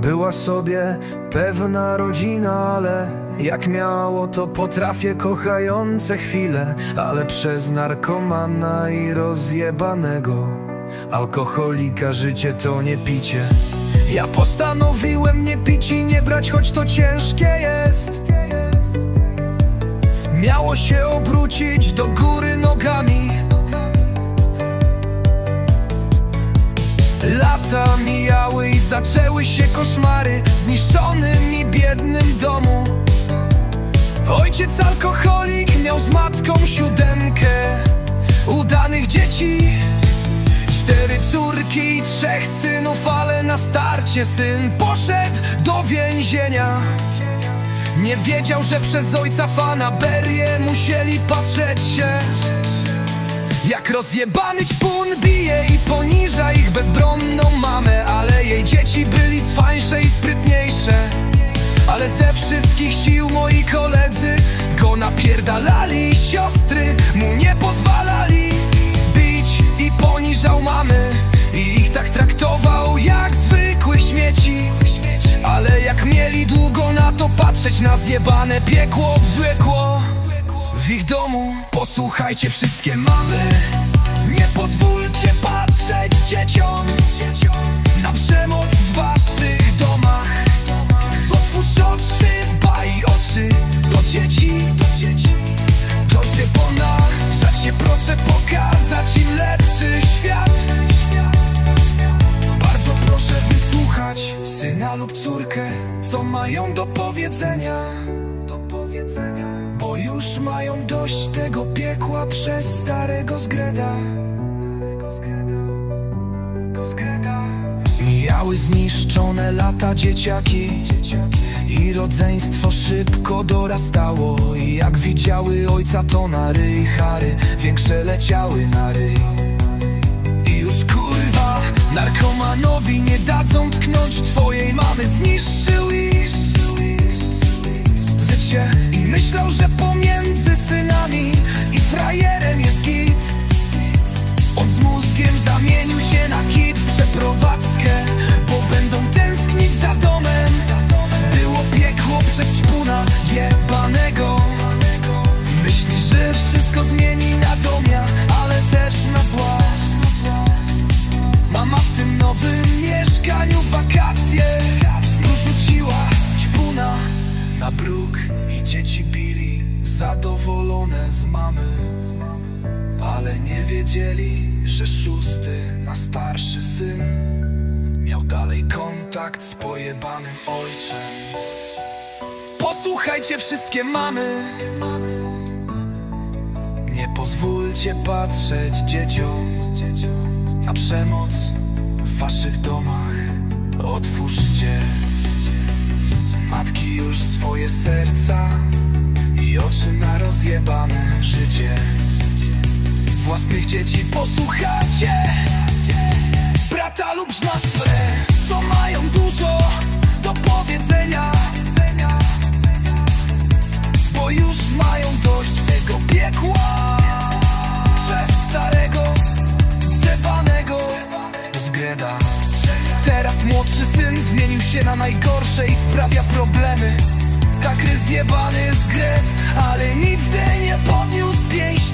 Była sobie pewna rodzina, ale jak miało to potrafię kochające chwile Ale przez narkomana i rozjebanego Alkoholika życie to nie picie. Ja postanowiłem nie pić i nie brać, choć to ciężkie jest. Miało się obrócić do Lata mijały i zaczęły się koszmary. W zniszczonym i biednym domu. Ojciec alkoholik miał z matką siódemkę. Udanych dzieci Cztery córki i trzech synów Ale na starcie syn poszedł do więzienia. Nie wiedział, że przez ojca fanaberię musieli patrzeć się rozjebany ćpun bije i poniża ich bezbronną mamę Ale jej dzieci byli cwańsze i sprytniejsze. Ale ze wszystkich sił moi koledzy Go napierdalali Siostry mu nie pozwalali Bić i poniżał mamy. I ich tak traktował jak zwykłych śmieci. Ale jak mieli długo na to patrzeć Na zjebane piekło wlekło w ich domu. Posłuchajcie wszystkie mamy. Nie pozwólcie patrzeć dzieciom. Na przemoc w waszych domach. Otwórz oczy, dbaj oczy. Do dzieci, do dzieci. Do zjebona Zacie proszę pokazać im lepszy świat. Bardzo proszę wysłuchać Syna lub córkę Co mają do powiedzenia Bo już mają dość tego piekła Przez starego zgreda. Mijały zniszczone lata dzieciaki I rodzeństwo szybko dorastało. I jak widziały ojca to na ryj Chary większe leciały na ryj. I już kurwa Narkomanowi nie dadzą tknąć twojej mamy wiedzieli, że szósty na starszy syn Miał dalej kontakt z pojebanym ojczem. Posłuchajcie wszystkie mamy. Nie pozwólcie patrzeć dzieciom na przemoc w waszych domach. Otwórzcie matki już swoje serca i oczy na rozjebane życie dzieci. Posłuchajcie brata lub siostrę, co mają dużo do powiedzenia. Bo już mają dość tego piekła. Przez starego, zebanego do zgreda Teraz młodszy syn zmienił się na najgorsze i sprawia problemy. Tak zjebany zgret, ale nigdy nie podniósł pięści